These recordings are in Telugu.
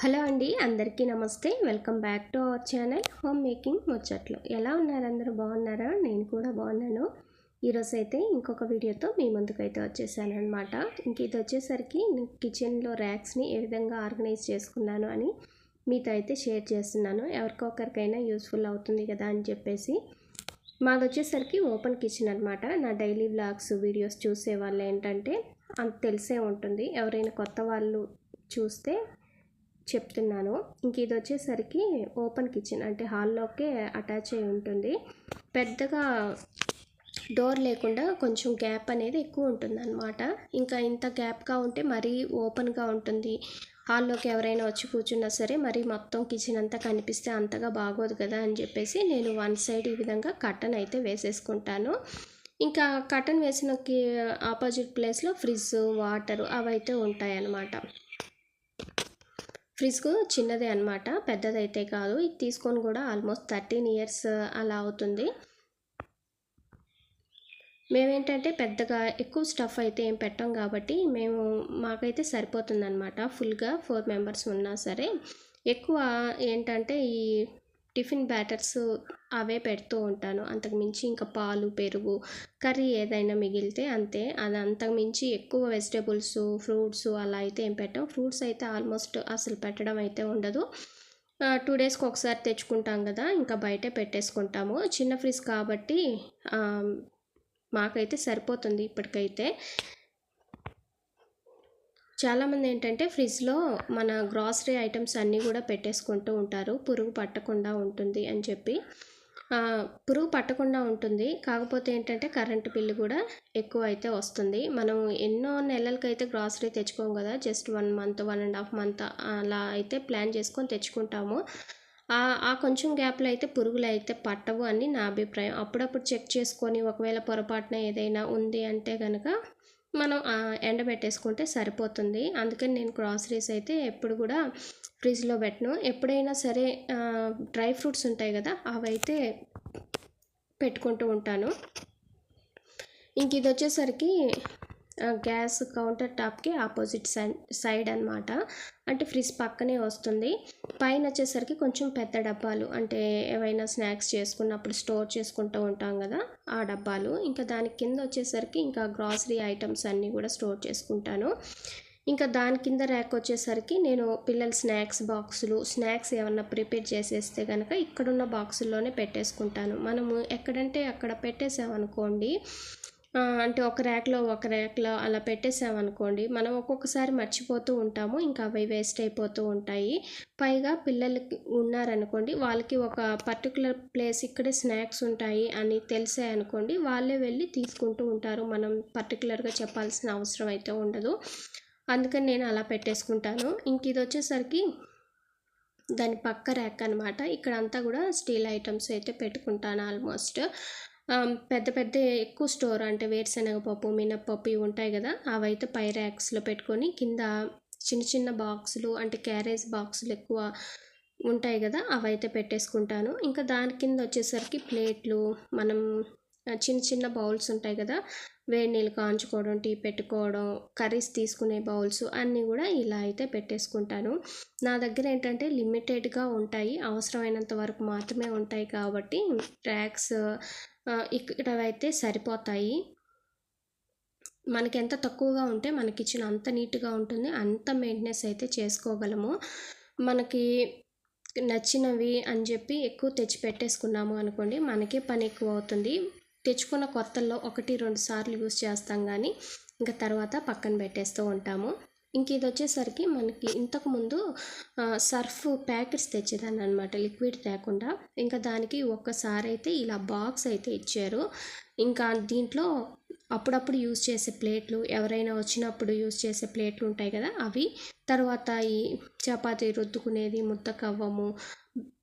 హలో అండి అందరికీ నమస్తే. Welcome back to our channel home making ముచ్చట్లు. ఎలా ఉన్నారు అందరూ? బాగున్నారా? నేను కూడా బాగున్నాను. ఈరోజు అయితే ఇంకొక వీడియోతో మీ ముందుకైతే వచ్చేసాను అనమాట ఇంక ఇది వచ్చేసరికి నేను కిచెన్లో ర్యాక్స్ని ఏ విధంగా ఆర్గనైజ్ చేసుకున్నాను అని మీతో అయితే షేర్ చేస్తున్నాను. ఎవరికొకరికైనా యూస్ఫుల్ అవుతుంది కదా అని చెప్పేసి. మాది వచ్చేసరికి ఓపెన్ కిచెన్ అనమాట నా డైలీ వ్లాగ్స్ వీడియోస్ చూసే వాళ్ళు ఏంటంటే అంత తెలిసే ఉంటుంది. ఎవరైనా కొత్త వాళ్ళు చూస్తే చెప్తున్నాను. ఇంక ఇది వచ్చేసరికి ఓపెన్ కిచెన్ అంటే హాల్లోకే అటాచ్ అయి ఉంటుంది. పెద్దగా డోర్ లేకుండా కొంచెం గ్యాప్ అనేది ఎక్కువ ఉంటుంది అనమాట ఇంకా ఇంత గ్యాప్గా ఉంటే మరీ ఓపెన్గా ఉంటుంది. హాల్లోకి ఎవరైనా వచ్చి కూర్చున్నా సరే మరి మొత్తం కిచెన్ అంతా కనిపిస్తే అంతగా బాగోదు కదా అని చెప్పేసి నేను వన్ సైడ్ ఈ విధంగా కట్టన్ అయితే వేసేసుకుంటాను. ఇంకా కటన్ వేసిన ఆపోజిట్ ప్లేస్లో ఫ్రిడ్జ్ వాటర్ అవైతే ఉంటాయి అన్నమాట చిన్నదే అనమాట పెద్దదైతే కాదు. ఇది తీసుకొని కూడా ఆల్మోస్ట్ థర్టీన్ ఇయర్స్ అలా అవుతుంది. మేమేంటంటే పెద్దగా ఎక్కువ స్టఫ్ అయితే ఏం పెట్టాం కాబట్టి మేము మాకైతే సరిపోతుందన్నమాట. ఫుల్గా ఫోర్ మెంబర్స్ ఉన్నా సరే. ఎక్కువ ఏంటంటే ఈ టిఫిన్ బ్యాటర్స్ అవే పెడుతూ ఉంటాను. అంతకుమించి ఇంకా పాలు పెరుగు కర్రీ ఏదైనా మిగిలితే అంతే. అది అంతకుమించి ఎక్కువ వెజిటేబుల్స్ ఫ్రూట్స్ అలా అయితే ఏం పెట్టాం. ఫ్రూట్స్ అయితే ఆల్మోస్ట్ అసలు పెట్టడం అయితే ఉండదు. టూ డేస్కి ఒకసారి తెచ్చుకుంటాం కదా ఇంకా బయటే పెట్టేసుకుంటాము. చిన్న ఫ్రిడ్జ్ కాబట్టి మాకైతే సరిపోతుంది ఇప్పటికైతే. చాలామంది ఏంటంటే ఫ్రిడ్జ్లో మన గ్రాసరీ ఐటమ్స్ అన్నీ కూడా పెట్టేసుకుంటూ ఉంటారు. పురుగు పట్టకుండా ఉంటుంది అని చెప్పి. పురుగు పట్టకుండా ఉంటుంది. కాకపోతే ఏంటంటే కరెంటు బిల్లు కూడా ఎక్కువ అయితే వస్తుంది. మనం ఎన్నో నెలలకైతే గ్రాసరీ తెచ్చుకోం కదా just one month one and half month అలా అయితే ప్లాన్ చేసుకొని తెచ్చుకుంటాము. ఆ కొంచెం గ్యాప్లో అయితే పురుగులు అయితే పట్టవు అని నా అభిప్రాయం. అప్పుడప్పుడు చెక్ చేసుకొని ఒకవేళ పొరపాటున ఏదైనా ఉంది అంటే కనుక మనం ఎండబెట్టేసుకుంటే సరిపోతుంది. అందుకని నేను గ్రాసరీస్ అయితే ఎప్పుడు కూడా ఫ్రిడ్జ్లో పెట్టను. ఎప్పుడైనా సరే డ్రై ఫ్రూట్స్ ఉంటాయి కదా అవైతే పెట్టుకుంటూ ఉంటాను. ఇంక ఇది వచ్చేసరికి గ్యాస్ కౌంటర్ టాప్కి ఆపోజిట్ సైడ్ సైడ్ అనమాట అంటే ఫ్రిడ్జ్ పక్కనే వస్తుంది. పైన వచ్చేసరికి కొంచెం పెద్ద డబ్బాలు అంటే ఏవైనా స్నాక్స్ చేసుకున్నప్పుడు స్టోర్ చేసుకుంటూ ఉంటాం కదా ఆ డబ్బాలు. ఇంకా దాని కింద వచ్చేసరికి ఇంకా గ్రాసరీ ఐటమ్స్ అన్నీ కూడా స్టోర్ చేసుకుంటాను. ఇంకా దాని కింద ర్యాక్ వచ్చేసరికి నేను పిల్లల స్నాక్స్ బాక్సులు స్నాక్స్ ఏమన్నా ప్రిపేర్ చేసేస్తే కనుక ఇక్కడున్న బాక్సుల్లోనే పెట్టేసుకుంటాను. మనము ఎక్కడంటే అక్కడ పెట్టేసామనుకోండి అంటే ఒక ర్యాక్లో ఒక ర్యాక్లో అలా పెట్టేసామనుకోండి మనం ఒక్కొక్కసారి మర్చిపోతూ ఉంటాము. ఇంకా అవి వేస్ట్ అయిపోతూ ఉంటాయి. పైగా పిల్లలకి ఉన్నారనుకోండి వాళ్ళకి ఒక పర్టికులర్ ప్లేస్ ఇక్కడే స్నాక్స్ ఉంటాయి అని తెలిసే అనుకోండి వాళ్ళే వెళ్ళి తీసుకుంటూ ఉంటారు. మనం పర్టికులర్గా చెప్పాల్సిన అవసరం అయితే ఉండదు. అందుకని నేను అలా పెట్టేసుకుంటాను. ఇంక ఇది వచ్చేసరికి దాని పక్క ర్యాక్ అనమాట ఇక్కడ అంతా కూడా స్టీల్ ఐటమ్స్ అయితే పెట్టుకుంటాను ఆల్మోస్ట్. పెద్ద పెద్ద ఎక్కువ స్టోర్ అంటే వేరుశనగ పప్పు మినప్పప్పు ఇవి ఉంటాయి కదా అవైతే పై ర్యాక్స్లో పెట్టుకొని కింద చిన్న చిన్న బాక్సులు అంటే క్యారేజ్ బాక్సులు ఎక్కువ ఉంటాయి కదా అవైతే పెట్టేసుకుంటాను. ఇంకా దాని కింద వచ్చేసరికి ప్లేట్లు మనం చిన్న చిన్న బౌల్స్ ఉంటాయి కదా వేడి నీళ్ళు కాంచుకోవడం టీ పెట్టుకోవడం కర్రీస్ తీసుకునే బౌల్స్ అన్నీ కూడా ఇలా అయితే పెట్టేసుకుంటాను. నా దగ్గర ఏంటంటే లిమిటెడ్గా ఉంటాయి అవసరమైనంత వరకు మాత్రమే ఉంటాయి కాబట్టి ట్రాక్స్ ఇక్కడ అయితే సరిపోతాయి. మనకి ఎంత తక్కువగా ఉంటే మనకి ఇచ్చిన అంత నీట్గా ఉంటుంది. అంత మెయింటెనెన్స్ అయితే చేసుకోగలము. మనకి నచ్చినవి అని చెప్పి ఎక్కువ తెచ్చి పెట్టేసుకున్నాము అనుకోండి మనకే పని ఎక్కువ అవుతుంది. తెచ్చుకున్న కొత్తల్లో ఒకటి రెండు సార్లు యూస్ చేస్తాం కానీ ఇంకా తర్వాత పక్కన పెట్టేస్తూ ఉంటాము. ఇంక ఇది వచ్చేసరికి మనకి ఇంతకుముందు సర్ఫ్ ప్యాకెట్స్ తెచ్చేదాన్ని అనమాట లిక్విడ్ లేకుండా ఇంకా దానికి ఒక్కసారి అయితే ఇలా బాక్స్ అయితే ఇచ్చారు. ఇంకా దీంట్లో అప్పుడప్పుడు యూజ్ చేసే ప్లేట్లు ఎవరైనా వచ్చినప్పుడు యూజ్ చేసే ప్లేట్లు ఉంటాయి కదా అవి. తర్వాత ఈ చపాతీ రుద్దుకునేది ముద్ద కవ్వము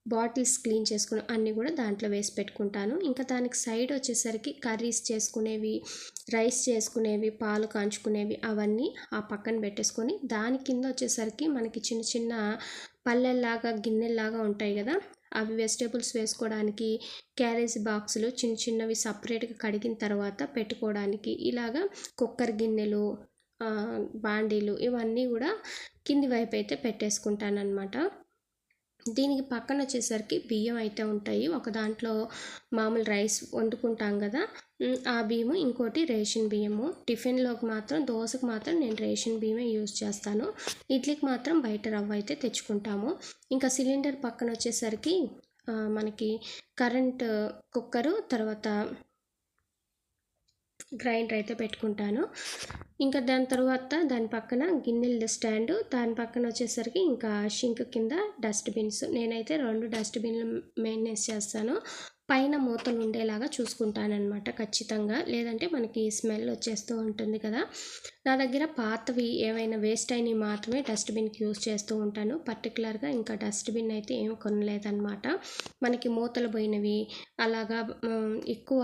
బాటిల్స్ క్లీన్ చేసుకుని అన్నీ కూడా దాంట్లో వేసి పెట్టుకుంటాను. ఇంకా దానికి సైడ్ వచ్చేసరికి కర్రీస్ చేసుకునేవి రైస్ చేసుకునేవి పాలు కాంచుకునేవి అవన్నీ ఆ పక్కన పెట్టేసుకొని దాని కింద వచ్చేసరికి మనకి చిన్న చిన్న పల్లెల్లాగా గిన్నెల్లాగా ఉంటాయి కదా అవి వెజిటేబుల్స్ వేసుకోవడానికి క్యారేజ్ బాక్సులు చిన్న చిన్నవి సపరేట్గా కడిగిన తర్వాత పెట్టుకోవడానికి ఇలాగా కుక్కర్ గిన్నెలు బాండీలు ఇవన్నీ కూడా కింది వైపు అయితే పెట్టేసుకుంటానమాట దీనికి పక్కన వచ్చేసరికి బియ్యం అయితే ఉంటాయి. ఒక దాంట్లో మామూలు రైస్ వండుకుంటాం కదా ఆ బియ్యము ఇంకోటి రేషన్ బియ్యము. టిఫిన్లోకి మాత్రం దోశకు మాత్రం నేను రేషన్ బియ్యమే యూజ్ చేస్తాను. ఇడ్లీకి మాత్రం బయట రవ్వ అయితే తెచ్చుకుంటాము. ఇంకా సిలిండర్ పక్కన వచ్చేసరికి మనకి కరెంట్ కుక్కరు తర్వాత గ్రైండర్ అయితే పెట్టుకుంటాను. ఇంకా దాని తర్వాత దాని పక్కన గిన్నెల స్టాండ్ దాని పక్కన వచ్చేసరికి ఇంకా షింక్ కింద డస్ట్బిన్స్. నేనైతే రెండు డస్ట్బిన్లు మెయింటెనెన్స్ చేస్తాను. పైన మూతలు ఉండేలాగా చూసుకుంటానమాట ఖచ్చితంగా. లేదంటే మనకి స్మెల్ వచ్చేస్తూ ఉంటుంది కదా. నా దగ్గర పాతవి ఏవైనా వేస్ట్ అయినవి మాత్రమే డస్ట్బిన్కి యూజ్ చేస్తూ ఉంటాను. పర్టికులర్గా ఇంకా డస్ట్బిన్ అయితే ఏం కొనలేదన్నమాట. మనకి మూతలు పోయినవి అలాగా ఎక్కువ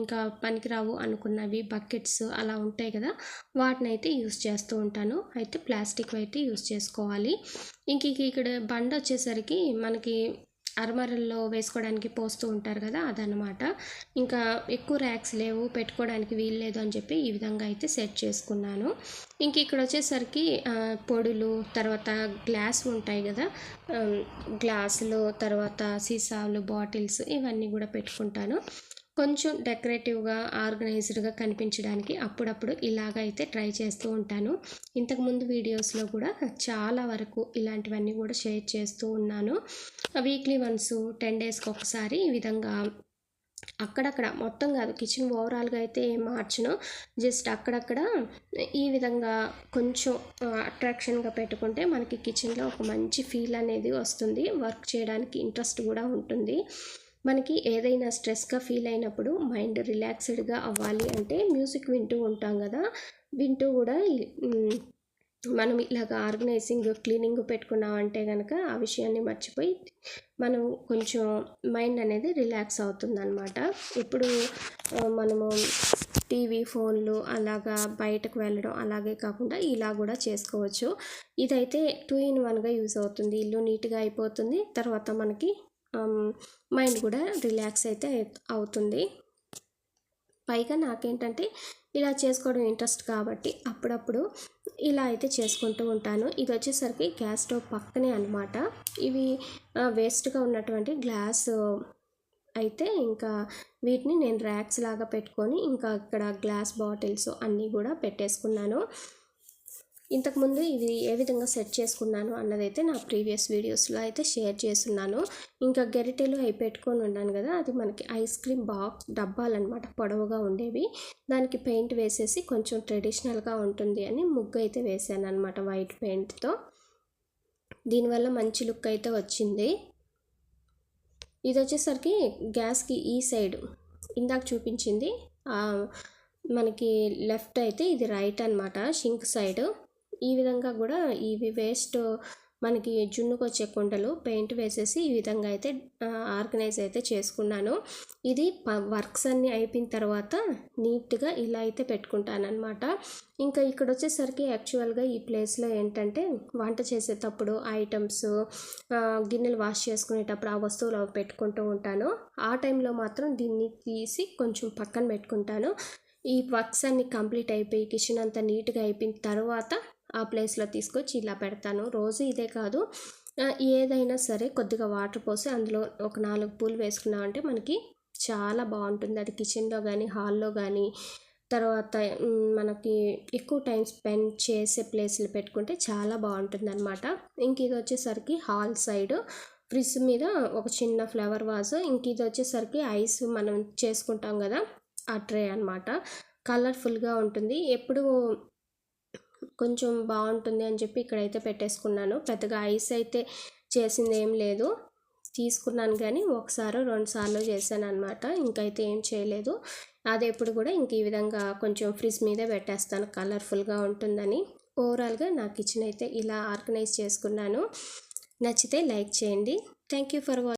ఇంకా పనికిరావు అనుకున్నవి బకెట్స్ అలా ఉంటాయి కదా వాటిని అయితే యూస్ చేస్తూ ఉంటాను. అయితే ప్లాస్టిక్ అయితే యూస్ చేసుకోవాలి. ఇంక ఇక్కడ బండ వచ్చేసరికి మనకి అరమరల్లో వేసుకోవడానికి పోస్తూ ఉంటారు కదా అదనమాట ఇంకా ఎక్కువ ర్యాక్స్ లేవు పెట్టుకోవడానికి వీలు లేదు అని చెప్పి ఈ విధంగా అయితే సెట్ చేసుకున్నాను. ఇంక ఇక్కడ వచ్చేసరికి పొడులు తర్వాత గ్లాస్ ఉంటాయి కదా గ్లాసులు తర్వాత సీసాలు బాటిల్స్ ఇవన్నీ కూడా పెట్టుకుంటాను. కొంచెం డెకరేటివ్గా ఆర్గనైజ్డ్గా కనిపించడానికి అప్పుడప్పుడు ఇలాగ అయితే ట్రై చేస్తూ ఉంటాను. ఇంతకుముందు వీడియోస్లో కూడా చాలా వరకు ఇలాంటివన్నీ కూడా షేర్ చేస్తూ ఉన్నాను. వీక్లీ వన్స్ టెన్ డేస్కి ఒకసారి ఈ విధంగా అక్కడక్కడ మొత్తం కాదు కిచెన్ ఓవరాల్గా అయితే ఏం మార్చను. జస్ట్ అక్కడక్కడ ఈ విధంగా కొంచెం అట్రాక్షన్గా పెట్టుకుంటే మనకి కిచెన్లో ఒక మంచి ఫీల్ అనేది వస్తుంది. వర్క్ చేయడానికి ఇంట్రెస్ట్ కూడా ఉంటుంది. మనకి ఏదైనా స్ట్రెస్గా ఫీల్ అయినప్పుడు మైండ్ రిలాక్స్డ్గా అవ్వాలి అంటే మ్యూజిక్ వింటూ ఉంటాం కదా! వింటూ కూడా మనం ఇలాగ ఆర్గనైజింగ్ క్లీనింగ్ పెట్టుకున్నామంటే కనుక ఆ విషయాన్ని మర్చిపోయి మనం కొంచెం మైండ్ అనేది రిలాక్స్ అవుతుందన్నమాట. ఇప్పుడు మనము టీవీ ఫోన్లు అలాగా బయటకు వెళ్ళడం అలాగే కాకుండా ఇలా కూడా చేసుకోవచ్చు. ఇదైతే టూ ఇన్ వన్గా యూజ్ అవుతుంది. ఇల్లు నీట్గా అయిపోతుంది. తర్వాత మనకి మైండ్ కూడా రిలాక్స్ అయితే అవుతుంది. పైగా నాకేంటంటే ఇలా చేసుకోవడం ఇంట్రెస్ట్ కాబట్టి అప్పుడప్పుడు ఇలా అయితే చేసుకుంటూ ఉంటాను. ఇది వచ్చేసరికి గ్యాస్ స్టవ్ పక్కనే అనమాట ఇవి వేస్ట్గా ఉన్నటువంటి గ్లాస్ అయితే ఇంకా వీటిని నేను ర్యాక్స్ లాగా పెట్టుకొని ఇంకా ఇక్కడ గ్లాస్ బాటిల్స్ అన్నీ కూడా పెట్టేసుకున్నాను. ఇంతకుముందు ఇది ఏ విధంగా సెట్ చేసుకున్నాను అన్నదైతే నా ప్రీవియస్ వీడియోస్లో అయితే షేర్ చేస్తున్నాను. ఇంకా గెరిటెలు అవి పెట్టుకొని ఉన్నాను కదా అది మనకి ఐస్ క్రీమ్ బాక్స్ డబ్బాలన్నమాట పొడవుగా ఉండేవి. దానికి పెయింట్ వేసేసి కొంచెం ట్రెడిషనల్గా ఉంటుంది అని ముగ్గు అయితే వేసాను అనమాట వైట్ పెయింట్తో. దీనివల్ల మంచి లుక్ అయితే వచ్చింది. ఇది వచ్చేసరికి గ్యాస్కి ఈ సైడ్ ఇందాక చూపించింది. మనకి లెఫ్ట్ అయితే ఇది రైట్ అన్నమాట షింక్ సైడ్. ఈ విధంగా కూడా ఇవి వేస్ట్ మనకి జున్నుకు వచ్చే కుండలు పెయింట్ వేసేసి ఈ విధంగా అయితే ఆర్గనైజ్ అయితే చేసుకున్నాను. ఇది వర్క్స్ అన్నీ అయిపోయిన తర్వాత నీట్గా ఇలా అయితే పెట్టుకుంటాను అనమాట ఇంకా ఇక్కడ వచ్చేసరికి యాక్చువల్గా ఈ ప్లేస్లో ఏంటంటే వంట చేసేటప్పుడు ఐటమ్స్ గిన్నెలు వాష్ చేసుకునేటప్పుడు ఆ వస్తువులు అవి పెట్టుకుంటూ ఉంటాను. ఆ టైంలో మాత్రం దీన్ని తీసి కొంచెం పక్కన పెట్టుకుంటాను. ఈ వర్క్స్ అన్ని కంప్లీట్ అయిపోయి కిచెన్ అంతా నీట్గా అయిపోయిన తర్వాత ఆ ప్లేస్లో తీసుకొచ్చి ఇలా పెడతాను. రోజు ఇదే కాదు. ఏదైనా సరే కొద్దిగా వాటర్ పోసి అందులో ఒక నాలుగు పూలు వేసుకున్నామంటే మనకి చాలా బాగుంటుంది. అది కిచెన్లో కానీ హాల్లో కానీ తర్వాత మనకి ఎక్కువ టైం స్పెండ్ చేసే ప్లేస్లు పెట్టుకుంటే చాలా బాగుంటుంది అనమాట ఇంక ఇది వచ్చేసరికి హాల్ సైడ్. ఫ్రిడ్జ్ మీద ఒక చిన్న ఫ్లవర్ వాజ్. ఇంక ఇది వచ్చేసరికి ఐస్ మనం చేసుకుంటాం కదా ఆ ట్రే అనమాట కలర్ఫుల్గా ఉంటుంది. ఎప్పుడు కొంచెం బాగుంటుంది అని చెప్పి ఇక్కడైతే పెట్టేసుకున్నాను. పెద్దగా ఐస్ అయితే చేసింది ఏం లేదు. తీసుకున్నాను కానీ ఒకసారి రెండు సార్లు చేశాను అనమాట ఇంకైతే ఏం చేయలేదు. అది ఎప్పుడు కూడా ఇంక ఈ విధంగా కొంచెం ఫ్రిడ్జ్ మీదే పెట్టేస్తాను. కలర్ఫుల్గా ఉంటుందని. ఓవరాల్గా నా కిచెన్ అయితే ఇలా ఆర్గనైజ్ చేసుకున్నాను. నచ్చితే లైక్ చేయండి. Thank you for watching